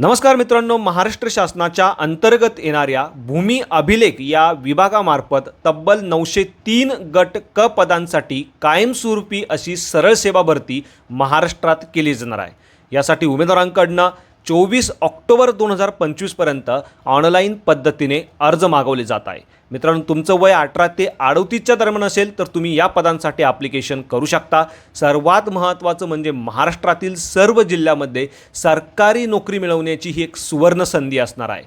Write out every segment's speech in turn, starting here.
नमस्कार मित्रांनो महाराष्ट्र शासनाच्या अंतर्गत येणाऱ्या भूमी अभिलेख या विभागामार्फत तब्बल नऊशे तीन गट क पदांसाठी कायमस्वरूपी अशी सरळ सेवा भरती महाराष्ट्रात केली जाणार आहे. यासाठी उमेदवारांकडनं चोवीस ऑक्टोबर दोन हजार पंचवीसपर्यंत ऑनलाईन पद्धतीने अर्ज मागवले जात आहे. मित्रांनो तुमचं वय अठरा ते अडतीसच्या दरम्यान असेल तर तुम्ही या पदांसाठी ॲप्लिकेशन करू शकता. सर्वात महत्त्वाचं म्हणजे महाराष्ट्रातील सर्व जिल्ह्यामध्ये सरकारी नोकरी मिळवण्याची ही एक सुवर्ण संधी असणार आहे.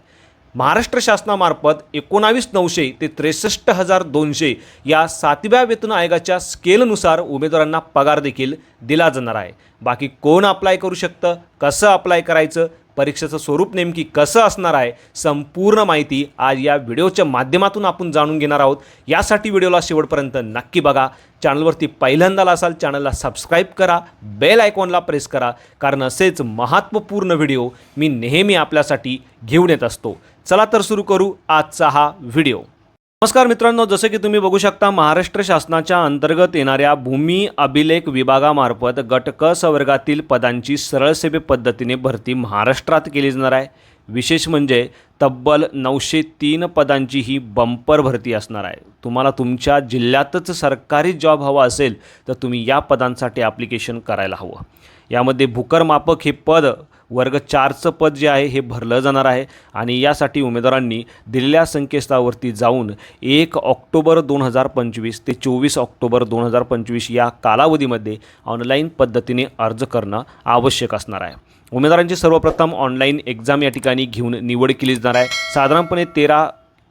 महाराष्ट्र शासनामार्फत एकोणावीस नऊशे ते त्रेसष्ट हजार दोनशे या सातव्या वेतन आयोगाच्या स्केलनुसार उमेदवारांना पगार देखील दिला जाणार आहे. बाकी कोण अप्लाय करू शकतं कसं अप्लाय करायचं परीक्षेचं स्वरूप नेमकी कसं असणार आहे संपूर्ण माहिती आज या व्हिडिओच्या माध्यमातून आपण जाणून घेणार आहोत. यासाठी व्हिडिओला शेवटपर्यंत नक्की बघा. चॅनलवरती पहिल्यांदाला असाल चॅनलला सबस्क्राईब करा बेल आयकॉनला प्रेस करा कारण असेच महत्त्वपूर्ण व्हिडिओ मी नेहमी आपल्यासाठी घेऊन येत असतो. चला तर सुरू करू आजचा हा व्हिडिओ. नमस्कार मित्रांनो जसं की तुम्ही बघू शकता महाराष्ट्र शासनाच्या अंतर्गत येणाऱ्या भूमी अभिलेख विभागामार्फत गट क संवर्गातील पदांची सरळसेवे पद्धतीने भरती महाराष्ट्रात केली जाणार आहे. विशेष म्हणजे तब्बल नऊशे तीन पदांची ही बंपर भरती असणार आहे. तुम्हाला तुमच्या जिल्ह्यातच सरकारी जॉब हवा असेल तर तुम्ही या पदांसाठी ॲप्लिकेशन करायला हवं. यामध्ये भूकरमापक हे पद वर्ग चारचं पद जे आहे हे भरलं जाणार आहे. आणि यासाठी उमेदवारांनी दिलेल्या संकेतस्थळावरती जाऊन एक ऑक्टोबर दोन हजार पंचवीस ते चोवीस ऑक्टोबर दोन हजार पंचवीस या कालावधीमध्ये ऑनलाईन पद्धतीने अर्ज करणं आवश्यक असणार आहे. उमेदवारांची सर्वप्रथम ऑनलाईन एक्झाम या ठिकाणी घेऊन निवड केली जाणार आहे. साधारणपणे तेरा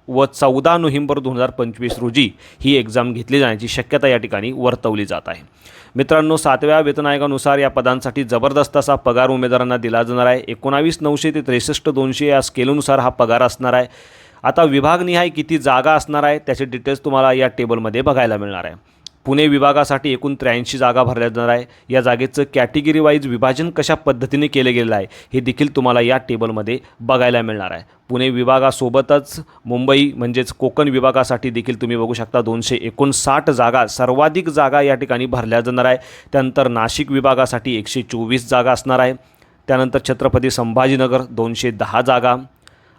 व चौदा नोव्हेंबर दोन हजार पंचवीस रोजी ही एक्झाम घेतली जाण्याची शक्यता या ठिकाणी वर्तवली जात आहे. मित्रांनो सातव्या वेतन आयोगानुसार या पदांसाठी जबरदस्त असा पगार उमेदवारांना दिला जाणार आहे. एकोणावीस नऊशे ते त्रेसष्ट दोनशे या स्केलनुसार हा पगार असणार आहे. आता विभागनिहाय किती जागा असणार आहे त्याचे डिटेल्स तुम्हाला या टेबलमध्ये बघायला मिळणार आहे. पुणे विभागासाठी एकूण त्र्याऐंशी जागा भरल्या जाणार आहे. या जागेचं कॅटेगरी वाईज विभाजन कशा पद्धतीने केलं गेलेलं आहे हे देखील तुम्हाला या टेबलमध्ये बघायला मिळणार आहे. पुणे विभागासोबतच मुंबई म्हणजेच कोकण विभागासाठी देखील तुम्ही बघू शकता दोनशे एकोणसाठ जागा सर्वाधिक जागा या ठिकाणी भरल्या जाणार आहे. त्यानंतर नाशिक विभागासाठी एकशे चोवीस जागा असणार आहे. त्यानंतर छत्रपती संभाजीनगर दोनशे दहा जागा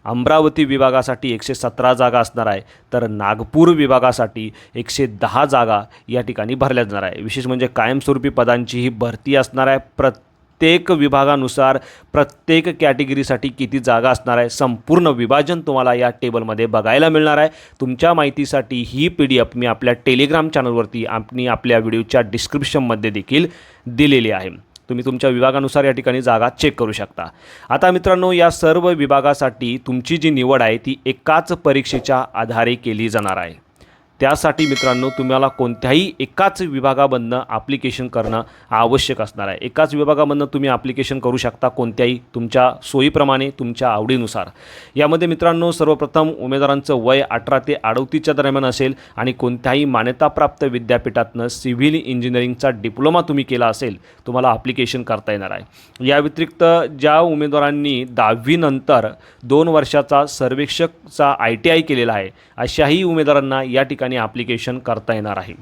अमरावती विभागासाठी एकशे सतरा जागा असणार आहे तर नागपूर विभागासाठी एकशे दहा जागा या ठिकाणी भरल्या जाणार आहे. विशेष म्हणजे कायमस्वरूपी पदांची ही भरती असणार आहे. प्रत्येक विभागानुसार प्रत्येक कॅटेगरीसाठी किती जागा असणार आहे संपूर्ण विभाजन तुम्हाला या टेबलमध्ये बघायला मिळणार आहे. तुमच्या माहितीसाठी ही पी डी एफ मी आपल्या टेलिग्राम चॅनलवरती आणि आपल्या व्हिडिओच्या डिस्क्रिप्शनमध्ये देखील दिलेली आहे. तुम्ही तुमच्या विभागानुसार या ठिकाणी जागा चेक करू शकता. आता मित्रांनो या सर्व विभागासाठी तुमची जी निवड आहे ती एकाच परीक्षेच्या आधारे केली जाणार आहे. त्यासाठी मित्रांनो तुम्हाला कोणत्याही एकाच विभागामधनं ॲप्लिकेशन करणं आवश्यक असणार आहे. एकाच विभागामधनं तुम्ही ॲप्लिकेशन करू शकता कोणत्याही तुमच्या सोयीप्रमाणे तुमच्या आवडीनुसार. यामध्ये मित्रांनो सर्वप्रथम उमेदवारांचं वय अठरा ते अडतीसच्या दरम्यान असेल आणि कोणत्याही मान्यताप्राप्त विद्यापीठातनं सिव्हिल इंजिनिअरिंगचा डिप्लोमा तुम्ही केला असेल तुम्हाला ॲप्लिकेशन करता येणार आहे. या व्यतिरिक्त ज्या उमेदवारांनी दहावीनंतर दोन वर्षाचा सर्वेक्षकचा आय टी आय केलेला आहे अशाही उमेदवारांना या ठिकाणी ॲप्लिकेशन करता येणार आहे.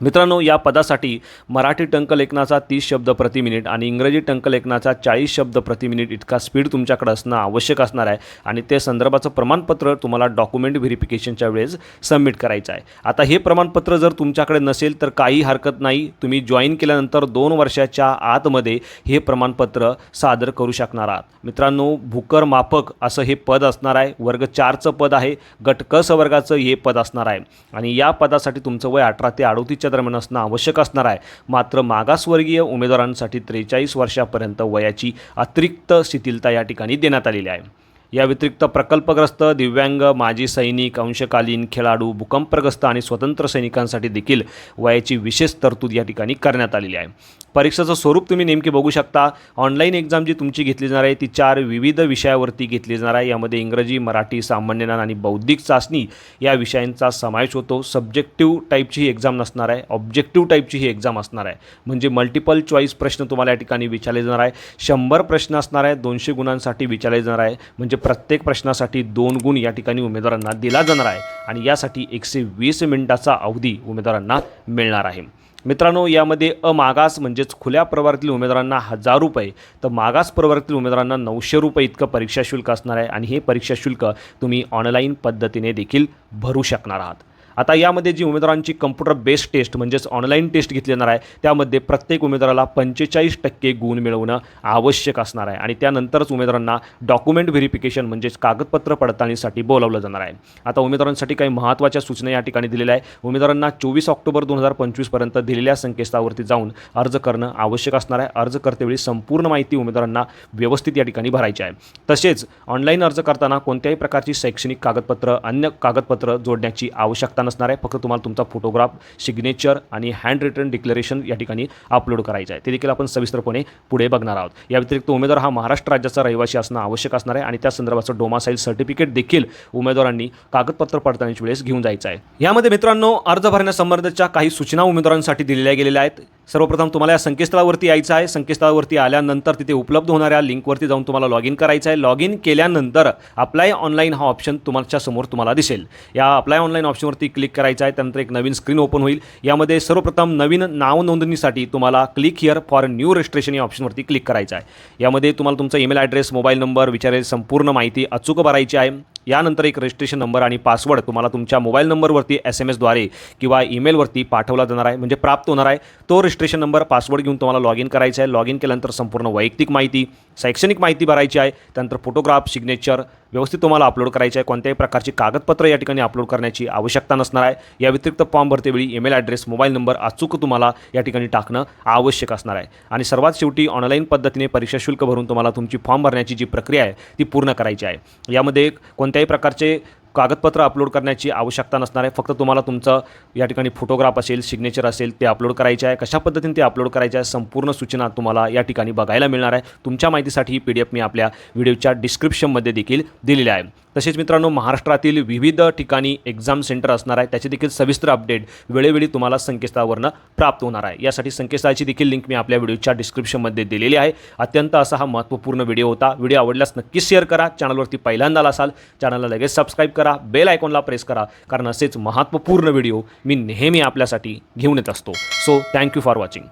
मित्रांनो या पदासाठी मराठी टंकलेखनाचा तीस शब्द प्रति मिनिट आणि इंग्रजी टंकलेखनाचा चाळीस शब्द प्रति मिनिट इतका स्पीड तुमच्याकडे असणं आवश्यक असणार आहे आणि ते संदर्भाचं प्रमाणपत्र तुम्हाला डॉक्युमेंट व्हेरिफिकेशनच्या वेळेस सबमिट करायचं आहे. आता हे प्रमाणपत्र जर तुमच्याकडे नसेल तर काही हरकत नाही. तुम्ही जॉईन केल्यानंतर दोन वर्षाच्या आतमध्ये हे प्रमाणपत्र सादर करू शकणार आहात. मित्रांनो भूकर मापक असं हे पद असणार आहे. वर्ग चारचं पद आहे. गट क संवर्गाचं हे पद असणार आहे. आणि या पदासाठी तुमचं वय अठरा ते वर्षाच्या दरम्यान असणं आवश्यक असणार आहे. मात्र मागासवर्गीय उमेदवारांसाठी त्रेचाळीस वर्षापर्यंत वयाची अतिरिक्त शिथिलता या ठिकाणी देण्यात आलेली आहे. या व्यतिरिक्त प्रकल्पग्रस्त दिव्यांग माजी सैनिक अंशकालीन खेळाडू भूकंपग्रस्त आणि स्वतंत्र सैनिकांसाठी देखील वयाची विशेष तरतूद या ठिकाणी करण्यात आलेली आहे. परीक्षेचं स्वरूप तुम्ही नेमके बघू शकता. ऑनलाईन एक्झाम जी तुमची घेतली जाणार आहे ती चार विविध विषयावरती घेतली जाणार आहे. यामध्ये इंग्रजी मराठी सामान्य ज्ञान आणि बौद्धिक चाचणी या विषयांचा समावेश होतो. सब्जेक्टिव्ह टाईपची ही एक्झाम नसणार आहे. ऑब्जेक्टिव्ह टाईपची ही एक्झाम असणार आहे. म्हणजे मल्टिपल चॉईस प्रश्न तुम्हाला या ठिकाणी विचारले जाणार आहे. शंभर प्रश्न असणार आहे. दोनशे गुणांसाठी विचारले जाणार आहे. म्हणजे प्रत्येक प्रश्नासाठी दोन गुण या ठिकाणी उमेदवारांना दिला जाणार आहे आणि यासाठी एकशे वीस मिनिटाचा अवधी उमेदवारांना मिळणार आहे. मित्रांनो यामध्ये अमागास म्हणजेच खुल्या प्रवर्गातील उमेदवारांना हजार रुपये तर मागास प्रवर्गातील उमेदवारांना नऊशे रुपये इतकं परीक्षा शुल्क असणार आहे आणि हे परीक्षा शुल्क तुम्ही ऑनलाईन पद्धतीने देखील भरू शकणार आहात. आता यामध्ये जी उमेदवारांची कम्प्युटर बेस्ड टेस्ट म्हणजेच ऑनलाईन टेस्ट घेतली जाणार आहे त्यामध्ये प्रत्येक उमेदवाराला पंचेचाळीस टक्के गुण मिळवणं आवश्यक असणार आहे. आणि त्यानंतरच उमेदवारांना डॉक्युमेंट व्हेरिफिकेशन म्हणजेच कागदपत्र पडताळणीसाठी बोलावलं जाणार आहे. आता उमेदवारांसाठी काही महत्त्वाच्या सूचना या ठिकाणी दिलेल्या आहे उमेदवारांना चोवीस ऑक्टोबर दोन हजार पंचवीसपर्यंत दिलेल्या संकेतस्थळावरती जाऊन अर्ज करणं आवश्यक असणार आहे. अर्ज करतेवेळी संपूर्ण माहिती उमेदवारांना व्यवस्थित या ठिकाणी भरायची आहे. तसेच ऑनलाईन अर्ज करताना कोणत्याही प्रकारची शैक्षणिक कागदपत्र अन्य कागदपत्र जोडण्याची आवश्यकता नसणार आहे. फक्त तुम्हाला तुमचा फोटोग्राफ सिग्नेचर आणि हँड रिटर्न डिक्लेरेशन या ठिकाणी अपलोड करायचं आहे. ते देखील आपण सविस्तरपणे पुढे बघणार आहोत. या व्यतिरिक्त उमेदवार हा महाराष्ट्र राज्याचा रहिवासी असणं आवश्यक असणार आहे आणि त्या संदर्भाचं डोमासाईल सर्टिफिकेट देखील उमेदवारांनी कागदपत्र पडताळणीच्या वेळेस घेऊन जायचं आहे. यामध्ये मित्रांनो अर्ज भरण्यासंबंधीच्या काही सूचना उमेदवारांसाठी दिलेल्या गेलेल्या आहेत. सर्वप्रथम तुम्हाला या संकेतस्थळावरती यायचं आहे. संकेतस्थळावरती आल्यानंतर तिथे उपलब्ध होणाऱ्या लिंकवरती जाऊन तुम्हाला लॉग इन करायचं आहे. लॉग इन केल्यानंतर अप्लाय ऑनलाईन हा ऑप्शन तुमच्यासमोर तुम्हाला दिसेल. या अप्लाय ऑनलाईन ऑप्शनवरती क्लिक करायचं आहे त्यानंतर एक नवीन स्क्रीन ओपन होईल. यामध्ये सर्वप्रथम नवीन नाव नोंदणीसाठी तुम्हाला click here for new registration या ऑप्शनवरती क्लिक करायचं आहे. यामध्ये तुम्हाला तुमचा ईमेल ॲड्रेस मोबाईल नंबर विचारेल संपूर्ण माहिती अचूक भरायची आहे. यानंतर एक रजिस्ट्रेशन नंबर आणि पासवर्ड तुम्हाला तुमच्या मोबाईल नंबरवरती एस एम एसद्वारे किंवा ईमेलवरती पाठवला जाणार आहे. म्हणजे प्राप्त होणार आहे. तो रजिस्ट्रेशन नंबर पासवर्ड घेऊन तुम्हाला लॉग इन करायचा आहे. लॉग इन केल्यानंतर संपूर्ण वैयक्तिक माहिती शैक्षणिक माहिती भरायची आहे. त्यानंतर फोटोग्राफ सिग्नेचर व्यवस्थित तुम्हाला अपलोड करायचं आहे. कोणत्याही प्रकारची कागदपत्र या ठिकाणी अपलोड करण्याची आवश्यकता नसणार आहे. या व्यतिरिक्त फॉर्म भरतेवेळी ईमेल ॲड्रेस मोबाईल नंबर अचूक तुम्हाला या ठिकाणी टाकणं आवश्यक असणार आहे. आणि सर्वात शेवटी ऑनलाईन पद्धतीने परीक्षा शुल्क भरून तुम्हाला तुमची फॉर्म भरण्याची जी प्रक्रिया आहे ती पूर्ण करायची आहे. यामध्ये कोणत्या कोणत्याही प्रकारचे कागदपत्र अपलोड करण्याची आवश्यकता नसणार आहे. फक्त तुम्हाला तुमचं या ठिकाणी फोटोग्राफ असेल सिग्नेचर असेल ते अपलोड करायचे आहे. कशा पद्धतीने ते अपलोड करायचे आहे संपूर्ण सूचना तुम्हाला या ठिकाणी बघायला मिळणार आहे. तुमच्या माहितीसाठी ही पी डी एफ मी आपल्या व्हिडिओच्या डिस्क्रिप्शनमध्ये देखील दिलेली आहे. तसेच मित्रांनो महाराष्ट्रातील विविध ठिकाणी एक्झाम सेंटर असणार आहे. त्याचे देखील सविस्तर अपडेट वेळोवेळी तुम्हाला संकेतस्थळावरनं प्राप्त होणार आहे. यासाठी संकेतस्थळाची देखील लिंक मी आपल्या व्हिडिओच्या डिस्क्रिप्शनमध्ये दिलेली आहे. अत्यंत असा हा महत्त्वपूर्ण व्हिडिओ होता. व्हिडिओ आवडल्यास नक्कीच शेअर करा. चॅनलवरती पहिल्यांदा आला असाल चॅनलला लगेच सबस्क्राईब करा बेल आयकॉनला प्रेस करा कारण असेच महत्त्वपूर्ण व्हिडिओ मी नेहमी आपल्यासाठी घेऊन येत असतो. So thank you for watching